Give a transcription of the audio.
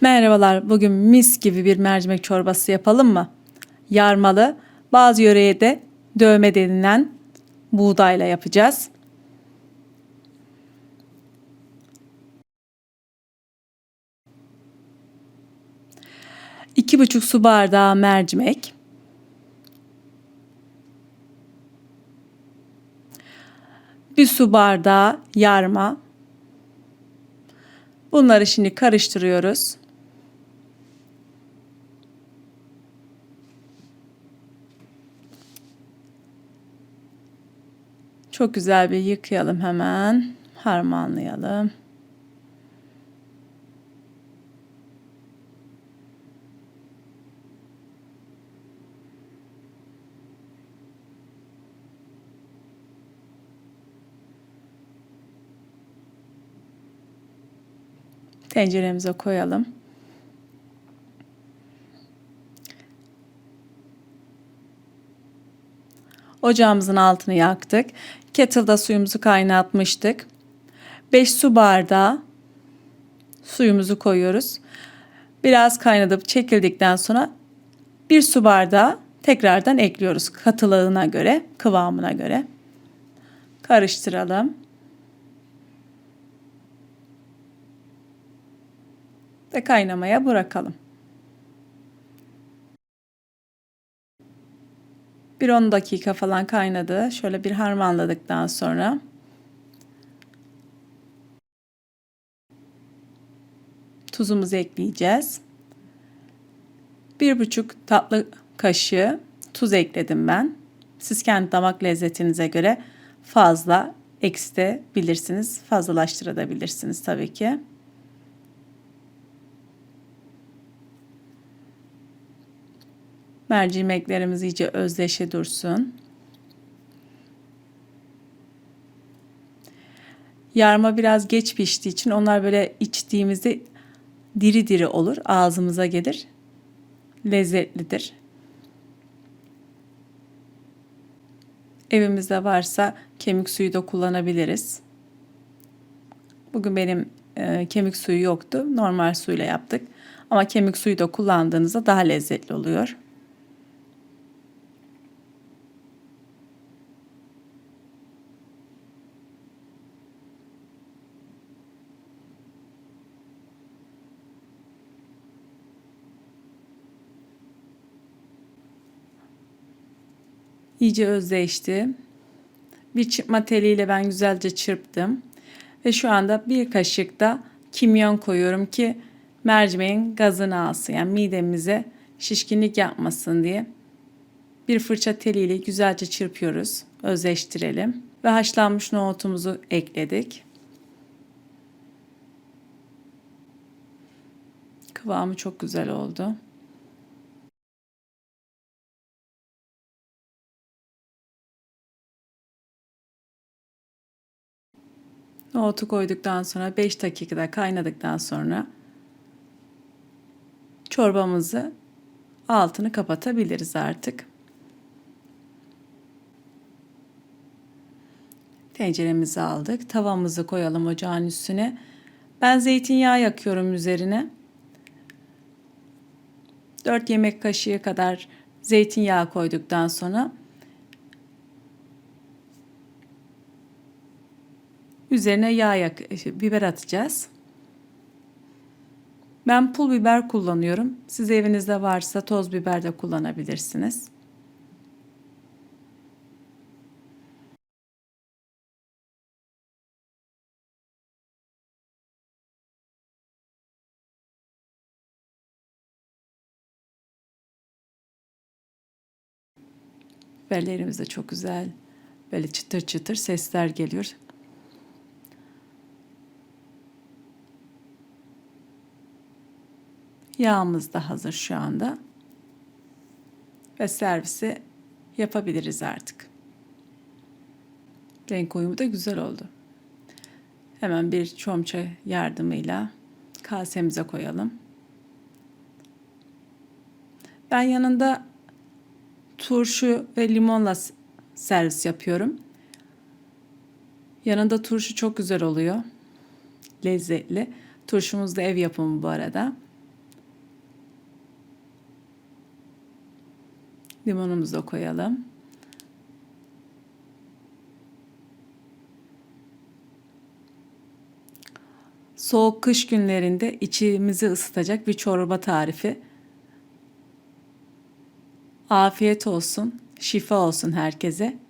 Merhabalar, bugün mis gibi bir mercimek çorbası yapalım mı? Yarmalı, bazı yöreye de dövme denilen buğdayla yapacağız. İki buçuk su bardağı mercimek. Bir su bardağı yarma. Bunları şimdi karıştırıyoruz. Çok güzel bir yıkayalım hemen. Harmanlayalım. Tenceremize koyalım. Ocağımızın altını yaktık. Kettle'da suyumuzu kaynatmıştık. 5 su bardağı suyumuzu koyuyoruz. Biraz kaynadıp çekildikten sonra 1 su bardağı tekrardan ekliyoruz katılığına göre, kıvamına göre. Karıştıralım. Ve kaynamaya bırakalım. Bir 10 dakika falan kaynadı. Şöyle bir harmanladıktan sonra tuzumuzu ekleyeceğiz. Bir buçuk tatlı kaşığı tuz ekledim ben. Siz kendi damak lezzetinize göre fazla eksitebilirsiniz, fazlalaştırabilirsiniz tabii ki. Mercimeklerimiz iyice özdeşe dursun. Yarma biraz geç piştiği için onlar böyle içtiğimizde diri diri olur. Ağzımıza gelir. Lezzetlidir. Evimizde varsa kemik suyu da kullanabiliriz. Bugün benim e, kemik suyu yoktu. Normal suyla yaptık. Ama kemik suyu da kullandığınızda daha lezzetli oluyor. İyice özleşti. Bir çırpma teliyle ben güzelce çırptım. Ve şu anda bir kaşık da kimyon koyuyorum ki mercimeğin gazını alsın. Yani midemize şişkinlik yapmasın diye. Bir fırça teliyle güzelce çırpıyoruz. Özleştirelim. Ve haşlanmış nohutumuzu ekledik. Kıvamı çok güzel oldu. Nohutu koyduktan sonra 5 dakikada kaynadıktan sonra çorbamızı altını kapatabiliriz artık. Tenceremizi aldık. Tavamızı koyalım ocağın üstüne. Ben zeytinyağı yakıyorum üzerine. 4 yemek kaşığı kadar zeytinyağı koyduktan sonra Üzerine yağ yak biber atacağız. Ben pul biber kullanıyorum. Siz evinizde varsa toz biber de kullanabilirsiniz. Biberlerimiz de çok güzel. Böyle çıtır çıtır sesler geliyor. Yağımız da hazır şu anda. Ve servisi yapabiliriz artık. Renk uyumu da güzel oldu. Hemen bir çomça yardımıyla kasemize koyalım. Ben yanında turşu ve limonla servis yapıyorum. Yanında turşu çok güzel oluyor. Lezzetli. Turşumuz da ev yapımı bu arada. Limonumuzu da koyalım. Soğuk kış günlerinde içimizi ısıtacak bir çorba tarifi. Afiyet olsun, şifa olsun herkese.